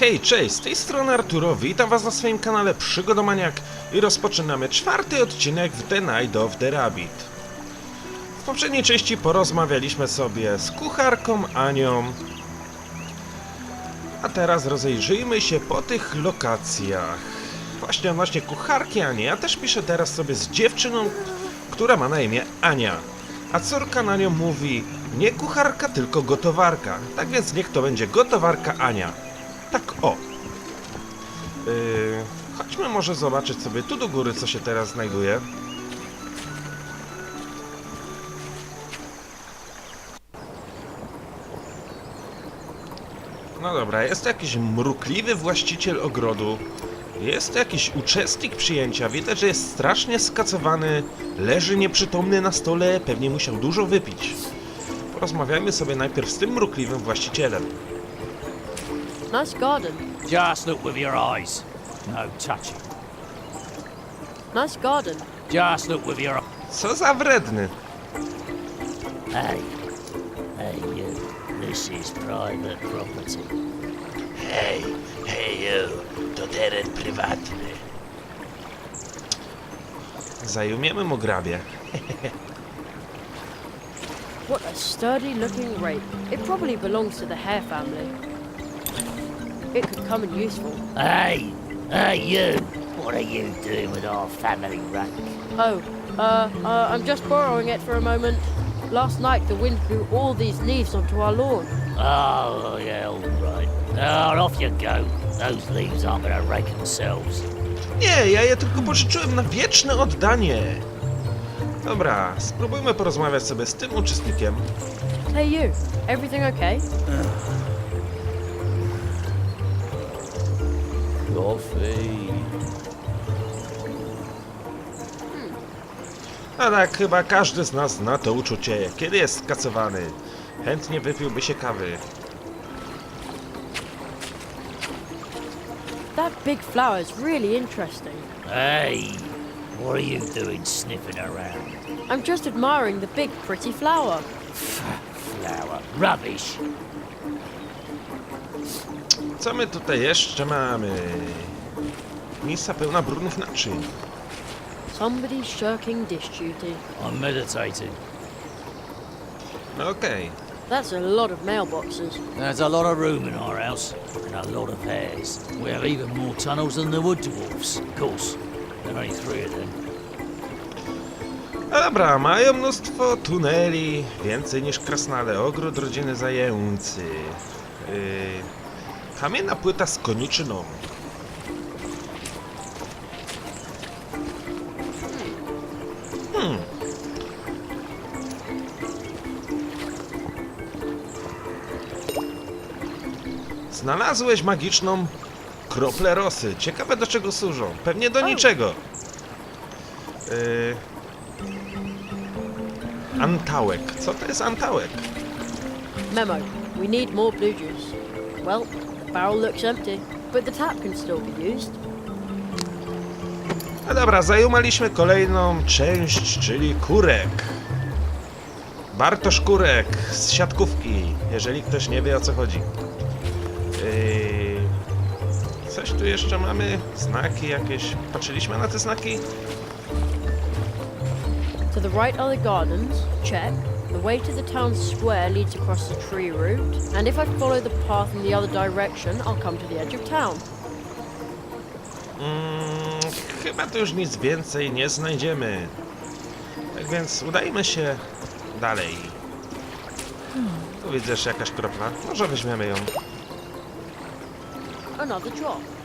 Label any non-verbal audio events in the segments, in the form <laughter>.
Hej, cześć, z tej strony Arturo, witam was na swoim kanale Przygodomaniak i rozpoczynamy czwarty odcinek w The Night of the Rabbit. W poprzedniej części porozmawialiśmy sobie z kucharką Anią, a teraz rozejrzyjmy się po tych lokacjach. Właśnie, właśnie kucharki Ani, ja też piszę teraz sobie z dziewczyną, która ma na imię Ania. A córka na nią mówi nie kucharka, tylko gotowarka. Tak więc niech to będzie gotowarka Ania. Tak o. Yy, chodźmy może zobaczyć sobie tu do góry, co się teraz znajduje. No dobra, jest to jakiś mrukliwy właściciel ogrodu. Jest to jakiś uczestnik przyjęcia. Widać, że jest strasznie skacowany. Leży nieprzytomny na stole. Pewnie musiał dużo wypić. Porozmawiajmy sobie najpierw z tym mrukliwym właścicielem. Nice garden. Just look with your eyes. No touching. Nice garden. Just look with your Co za wredny. Hey. Hey, you. This is private property. Hej, hej, you, to teren prywatny. Zajumiemy mu grabie. What a sturdy looking rake. It probably belongs to the hare family. It could come in useful. Hey. Hey, you. What are you doing with our family rake? Oh, uh, uh, I'm just borrowing it for a moment. Last night the wind blew all these leaves onto our lawn. Oh, yeah, all right. Oh, off you go. Those leaves aren't going to rake themselves. Nie, ja je tylko pożyczyłem na wieczne oddanie. Dobra, spróbujmy porozmawiać sobie z tym uczestnikiem. Hey you, everything okay? Coffee. A tak, chyba każdy z nas zna to uczucie, kiedy jest skacowany. Chętnie wypiłby się kawy. That big flower is really interesting. Hey. What are you doing sniffing around? I'm just admiring the big pretty flower. Flower. Rubbish. Co my tutaj jeszcze mamy? Misa pełna brudnych naczyń. Somebody's shirking dish duty. I'm meditating. No okej. That's a lot of mailboxes. There's a lot of room in our house, and a lot of hairs. We have even more tunnels than the wood dwarfs. Of course, there are only three of them. A dobra, mają mnóstwo tuneli, więcej niż krasnale. Ogród rodziny zajęcy. Yy, kamienna płyta z koniczyną. Hmm. Znalazłeś magiczną kroplę rosy. Ciekawe do czego służą. Pewnie do niczego. Yy, Antałek. Co to jest antałek? Memo, we need more blue juice. Well, barrel looks empty, but the tap can still be used. No dobra, zajumaliśmy kolejną część, czyli kurek. Bartosz Kurek z siatkówki, jeżeli ktoś nie wie o co chodzi. Yy, coś tu jeszcze mamy? Znaki jakieś? Patrzyliśmy na te znaki? To the right are the gardens, check. The way to the town square leads across the tree route, and if I follow the path in the other direction, I'll come to the edge of town. Mm, chyba tu już nic więcej nie znajdziemy. Tak więc udajmy się dalej. Tu widzę jeszcze jakaś kropla. Może weźmiemy ją. Another drop.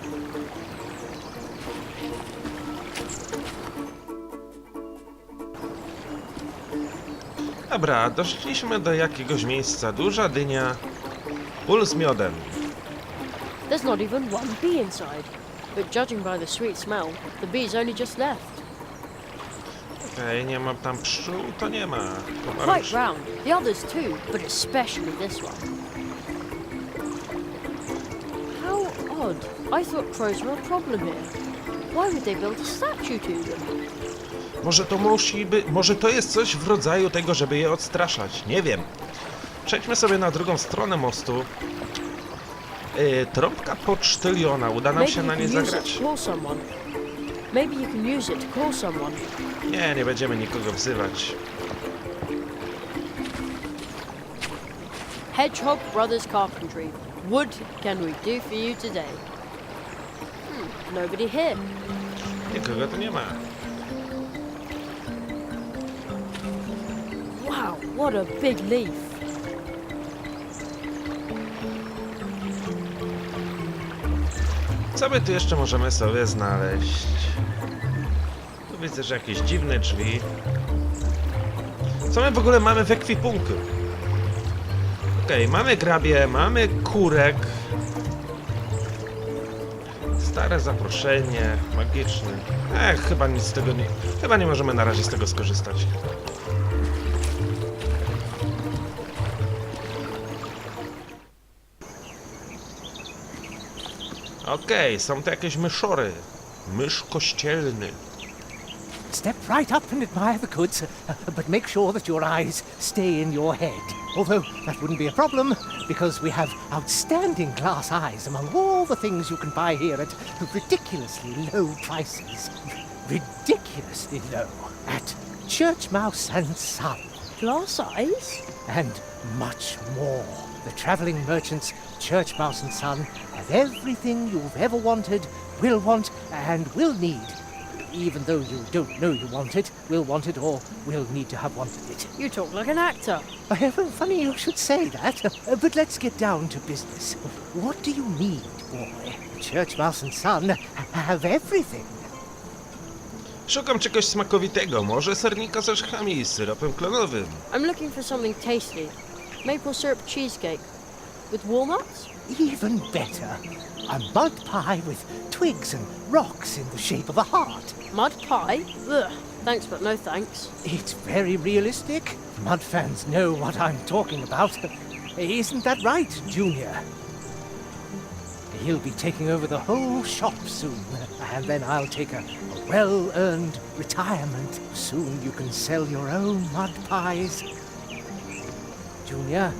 Dobra, doszliśmy do jakiegoś miejsca. Duża dynia. Pól z miodem. There's not even one bee inside. But judging by the sweet smell, the bee's only just left. Okej, nie ma tam pszczół, to nie ma. Quite round. The others too, but especially this one. How odd. I thought crows were a problem here. Why would they build a statue to them? Może to musi by... Może to jest coś w rodzaju tego, żeby je odstraszać. Nie wiem. Przejdźmy sobie na drugą stronę mostu. y, trąbka pocztyliona. Uda nam się na niej use zagrać? Nie, nie będziemy nikogo wzywać. Hedgehog Brothers Carpentry. What can we do for you today? Hmm, nobody here. Nikogo tu nie ma. What a big leaf. Co my tu jeszcze możemy sobie znaleźć? Tu widzę, że jakieś dziwne drzwi. Co my w ogóle mamy w ekwipunku? Okej, mamy grabie, mamy kurek. Stare zaproszenie, magiczne. Ech, chyba nic z tego nie... Chyba nie możemy na razie z tego skorzystać. Okej, są to jakieś myszory. Mysz kościelny. Step right up and admire the goods, but make sure that your eyes stay in your head. Although that wouldn't be a problem, because we have outstanding glass eyes among all the things you can buy here at ridiculously low prices. Ridiculously low. At Church Mouse and Son. Glass eyes? And much more. The travelling merchants, Church Mouse and Son, have everything you've ever wanted, will want, and will need. Even though you don't know you want it, will want it, or will need to have wanted it. You talk like an actor. Uh, funny you should say that, uh, but let's get down to business. What do you need, boy? Church Mouse and Son have everything. Szukam czegoś smakowitego, może sernika ze szchami i syropem klonowym. I'm looking for something tasty. Maple syrup cheesecake. With walnuts? Even better, a mud pie with twigs and rocks in the shape of a heart. Mud pie? Ugh. Thanks, but no thanks. It's very realistic. Mud fans know what I'm talking about. Isn't that right, Junior? He'll be taking over the whole shop soon, and then I'll take a, a well earned retirement. Soon you can sell your own mud pies. Junior?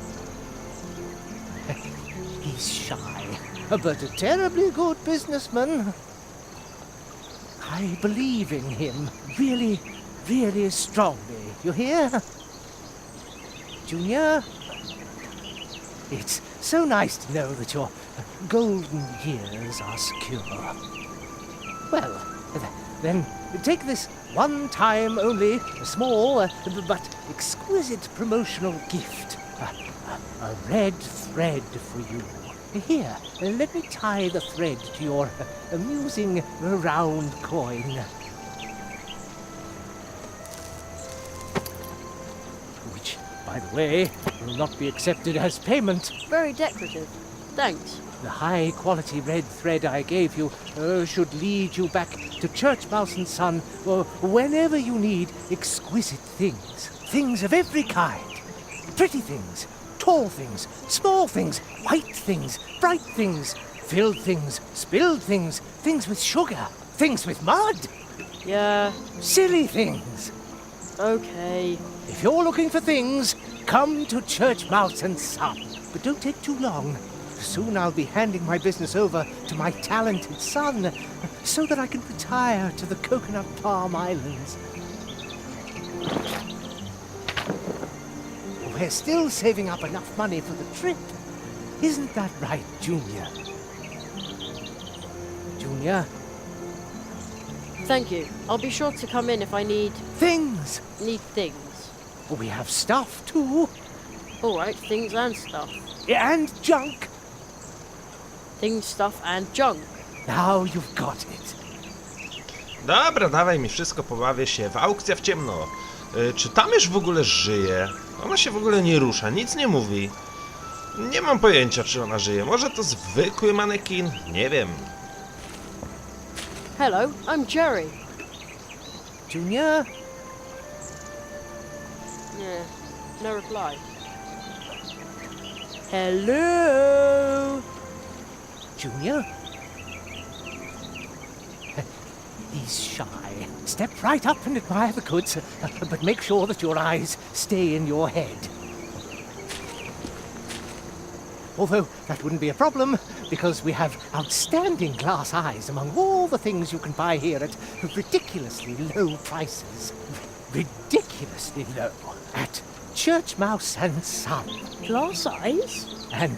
<laughs> He's shy, but a terribly good businessman. I believe in him really, really strongly. You hear? Junior? It's so nice to know that your golden years are secure. Well, then take this one time only, small uh, but exquisite promotional gift. A, red thread for you. Here, let me tie the thread to your amusing round coin. Which, by the way, will not be accepted as payment. Very decorative. Thanks. The high quality red thread I gave you uh, should lead you back to Church Mouse and Son uh, whenever you need exquisite things. Things of every kind. Pretty things, tall things, small things, white things, bright things, filled things, spilled things, things with sugar, things with mud, Yeah, silly things. okay. If you're looking for things, come to Church Mouse and Son. But don't take too long. Soon I'll be handing my business over to my talented son, so that I can retire to the Coconut Palm Islands. We're still saving up enough money for the trip. Isn't that right, Junior? Junior? Thank you. I'll be sure to come in if I need Things! need things. We have stuff too, All right, things and stuff. and junk. Things, stuff, and junk. Now you've got it. Dobra, dawaj mi wszystko, pobawię się w aukcja w ciemno. Y, czy ta mysz w ogóle żyje? Ona się w ogóle nie rusza, nic nie mówi. Nie mam pojęcia, czy ona żyje. Może to zwykły manekin? Nie wiem. Hello, I'm Jerry. Junior? Yeah, no reply. Hello. Junior? He's shy. Step right up and admire the goods, uh, but make sure that your eyes stay in your head. although that wouldn't be a problem because we have outstanding glass eyes among all the things you can buy here at ridiculously low prices. Ridiculously low. At Church Mouse and Son. Glass eyes? And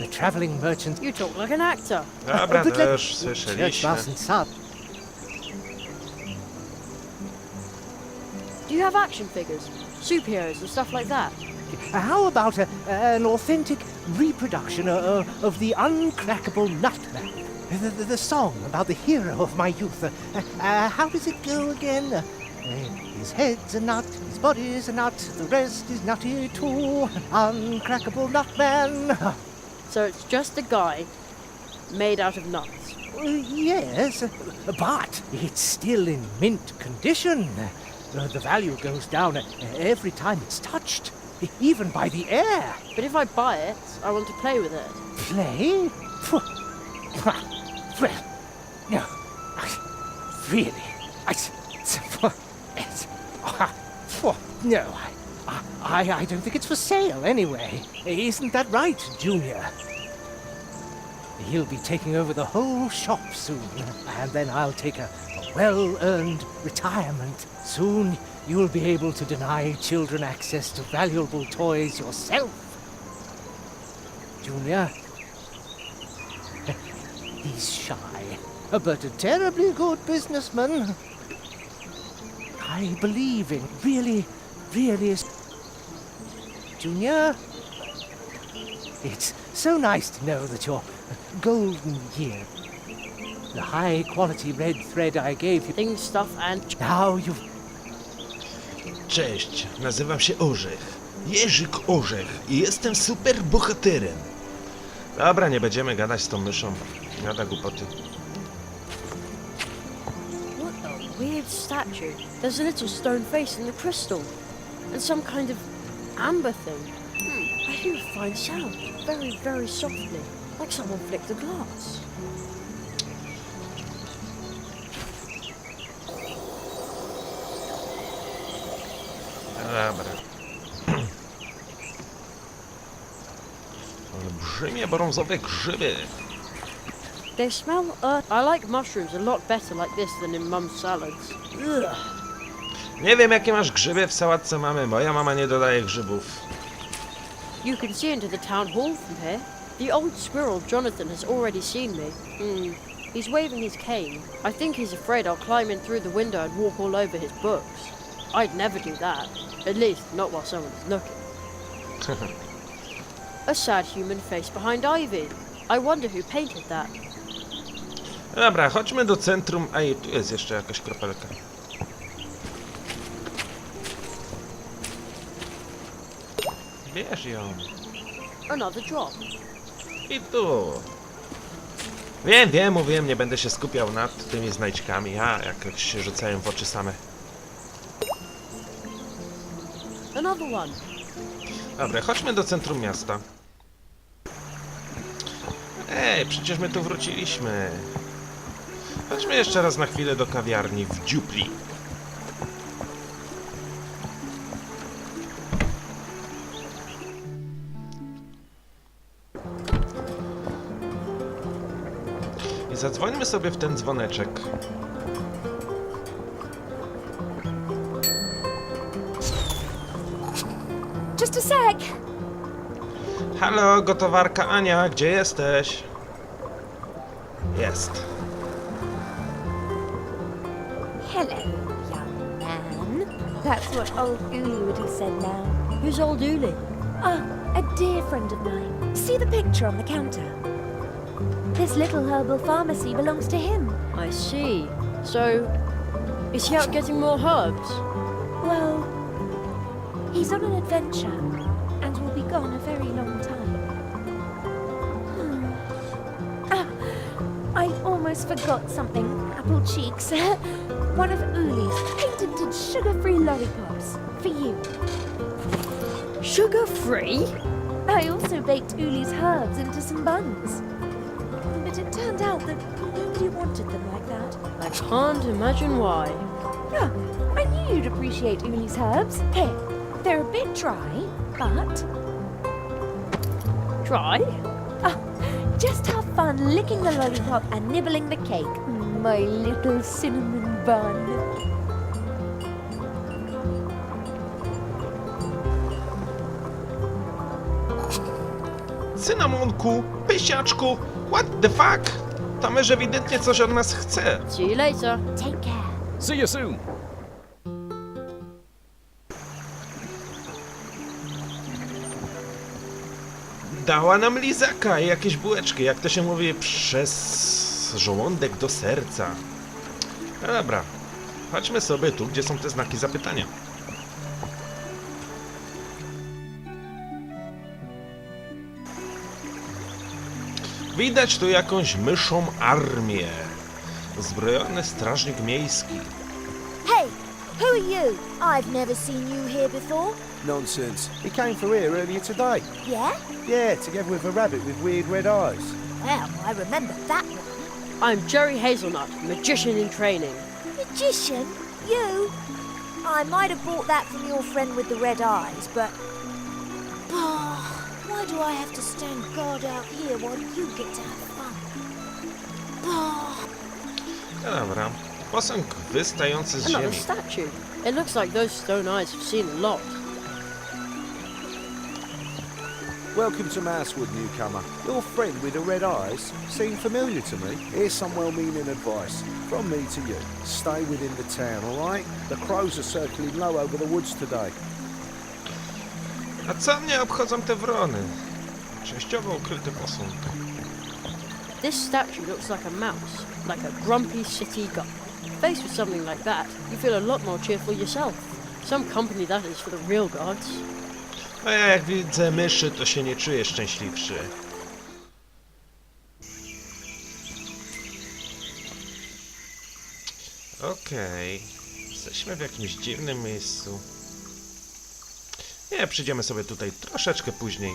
the traveling merchant. You talk like an actor. Dobra, oh, But let- Church. Mouse and Son. Do you have action figures? Superheroes and stuff like that? How about a, an authentic reproduction uh, of the uncrackable Nutman? The, the, the song about the hero of my youth. Uh, uh, how does it go again? Uh, his head's a nut, his body's a nut, the rest is nutty too. Uncrackable Nutman. So it's just a guy made out of nuts. Uh, yes, but it's still in mint condition. Uh, the value goes down every time it's touched, even by the air. But if I buy it, I want to play with it. Play? Well, no. I- Really? I, no, I, I, I don't think it's for sale anyway. Isn't that right, Junior? He'll be taking over the whole shop soon, and then I'll take a, a well-earned retirement. Soon you'll be able to deny children access to valuable toys yourself. Junior, <laughs> He's shy, but a terribly good businessman. I believe in really, really. Junior, it's so nice to know that your golden year, the high quality red thread I gave you, Things, stuff, and now you've. Cześć, nazywam się Orzech. Jerzyk Orzech i jestem super bohaterem. Dobra, nie będziemy gadać z tą myszą. Gada głupoty. What a weird statue. There's a little stone face in the crystal. And some kind of amber thing. Hmm, I hear a fine sound. Very, very softly. Like someone flicked the glass. Dobra. Olbrzymie brązowe grzyby. They smell earth. I like mushrooms a lot better like this than in mum's salads. Ugh. Nie wiem jakie masz grzyby w sałatce mamy. Moja mama nie dodaje grzybów. You can see into the town hall from here. The old squirrel Jonathan has already seen me. Hmm. He's waving his cane. I think he's afraid I'll climb in through the window and walk all over his books. I'd never do that. At least, not while someone's looking. <laughs> A sad human face behind Ivy. I wonder who painted that. Dobra, chodźmy do centrum. A tu jest jeszcze jakaś kropelka. Bierz ją. Another drop. I tu. Wiem, wiem, mówiłem, nie będę się skupiał nad tymi znajdźkami. A, jak się rzucają w oczy same. Another one. Dobra, chodźmy do centrum miasta. Ej, przecież my tu wróciliśmy. Chodźmy jeszcze raz na chwilę do kawiarni w Dziupli. Zadzwońmy sobie w ten dzwoneczek. Just a sec. Halo, gotowarka Ania, gdzie jesteś? Jest. Hello, young man. That's what old have said now. Who's old Uli? Ah, a dear friend of mine. See the picture on the counter? This little herbal pharmacy belongs to him. I see. So, is he out getting more herbs? Well, he's on an adventure and will be gone a very long time. Hmm. Ah, I almost forgot something. Apple cheeks. <laughs> One of Uli's patented sugar-free lollipops for you. Sugar free? I also baked Uli's herbs into some buns. But it turned out that nobody wanted them like that. I can't imagine why. Yeah, I knew you'd appreciate Uli's herbs. Here, they're a bit dry, but Try? Ah, just have fun licking the lollipop and nibbling the cake. My little cinnamon bun. Cynamonku, pysiaczku, what the fuck? Ta mysz ewidentnie coś od nas chce. See you later. Take care. See you soon. Dała nam lizaka i jakieś bułeczki, jak to się mówi, przez żołądek do serca. No dobra, chodźmy sobie tu, gdzie są te znaki zapytania. Widać tu jakąś myszą armię. Zbrojony strażnik miejski. Hey, who are you? I've never seen you here before. Nonsense. He came through here earlier today. Yeah? Yeah, together with a rabbit with weird red eyes. Well, I remember that one. I'm Jerry Hazelnut, magician in training. Magician? You? I might have bought that from your friend with the red eyes, but. Why do I have to stand guard out here while you get to have fun? Oh, No dobra, posąg wystający z Another ziemi. statue. It looks like those stone eyes have seen a lot. Welcome to Mousewood, newcomer. Your friend with the red eyes seemed familiar to me. Here's some well-meaning advice from me to you. Stay within the town, all right? The crows are circling low over the woods today. A co mnie obchodzą te wrony? Częściowo ukryty posąg. This statue looks like a mouse, like a grumpy city guy. Faced with something like that, you feel a lot more cheerful yourself. Some company that is for the real gods. A ja jak widzę myszy, to się nie czuję szczęśliwszy. Okej. Jesteśmy w jakimś dziwnym miejscu. Nie, przyjdziemy sobie tutaj troszeczkę później.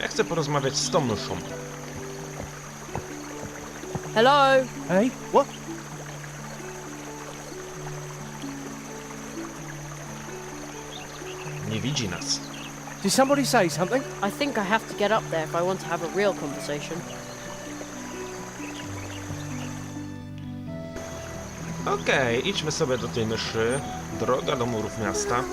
Ja chcę porozmawiać z tą myszą. Hello? Hey, what? Nie widzi nas. Did somebody say something? I think I have to get up there if I want to have a real conversation. Okej, idźmy sobie do tej myszy. Droga do murów miasta.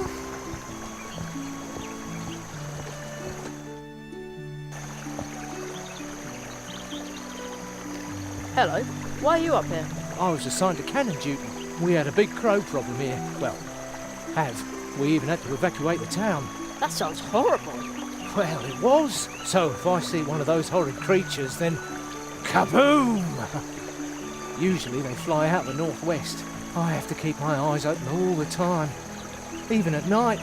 Hello? Why are you up here? I was assigned to cannon duty. We had a big crow problem here. Well, have. We even had to evacuate the town. That sounds horrible. Well, it was. So if I see one of those horrid creatures, then kaboom! Usually they fly out the northwest. I have to keep my eyes open all the time, even at night.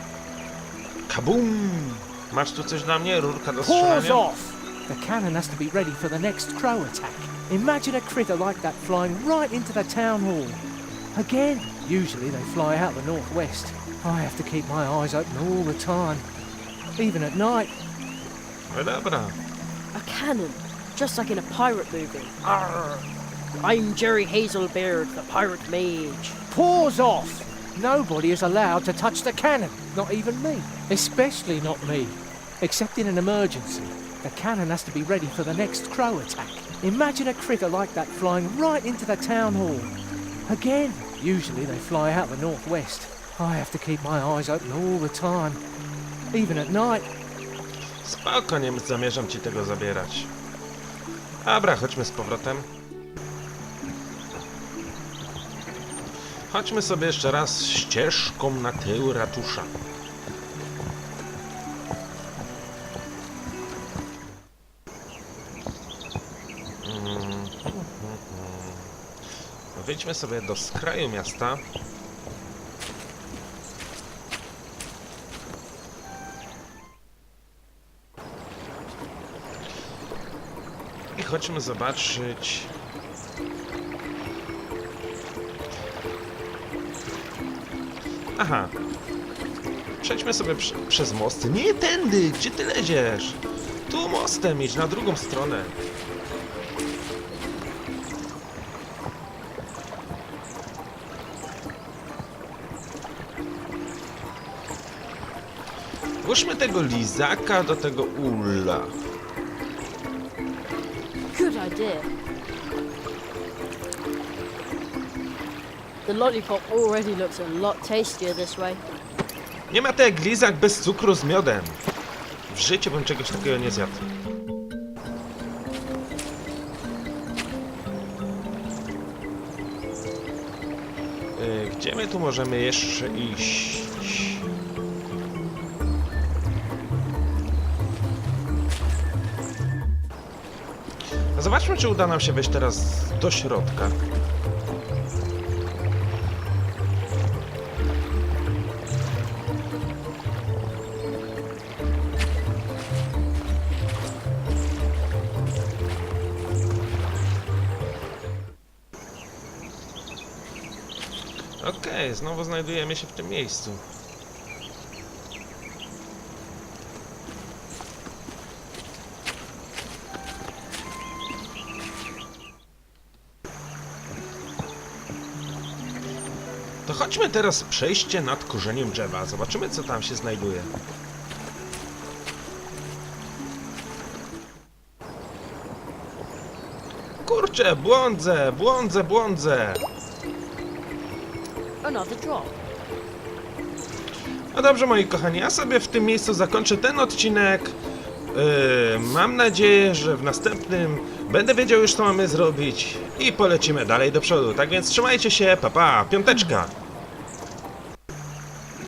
Kaboom! Masz tu coś dla mnie? Rurka do Paws strzelania? off! The cannon has to be ready for the next crow attack. Imagine a critter like that flying right into the town hall. Again, usually they fly out the northwest. I have to keep my eyes open all the time, even at night. No dobra. A cannon, just like in a pirate movie. Arr! I'm Jerry Hazelbeard, the pirate mage. Paws off! Nobody is allowed to touch the cannon, not even me. Especially not me. Except in an emergency. The cannon has to be ready for the next crow attack. Imagine a critter like that flying right into the town hall. Again, usually they fly out the northwest. I have to keep my eyes open all the time, even at night. Spoko, nie zamierzam ci tego zabierać. Dobra, chodźmy z powrotem. Chodźmy sobie jeszcze raz ścieżką na tył ratusza. Mm, Wyjdźmy sobie do skraju miasta. I chodźmy zobaczyć. Aha. Przejdźmy sobie prze, przez most. Nie tędy! Gdzie ty leziesz? Tu mostem idź, na drugą stronę. Włóżmy tego lizaka do tego ula. Good idea. The lollipop already looks a lot tastier this way. Nie ma to jak lizak bez cukru z miodem. W życiu bym czegoś takiego nie zjadł. Y, Gdzie my tu możemy jeszcze iść? Zobaczmy, czy uda nam się wejść teraz do środka. Znowu znajdujemy się w tym miejscu. To chodźmy teraz przejście nad korzeniem drzewa. Zobaczymy, co tam się znajduje. Kurczę, błądzę, błądzę, błądzę. No dobrze, moi kochani, ja sobie w tym miejscu zakończę ten odcinek. Yy, mam nadzieję, że w następnym będę wiedział już, co mamy zrobić i polecimy dalej do przodu. Tak więc trzymajcie się, papa, pa, piąteczka.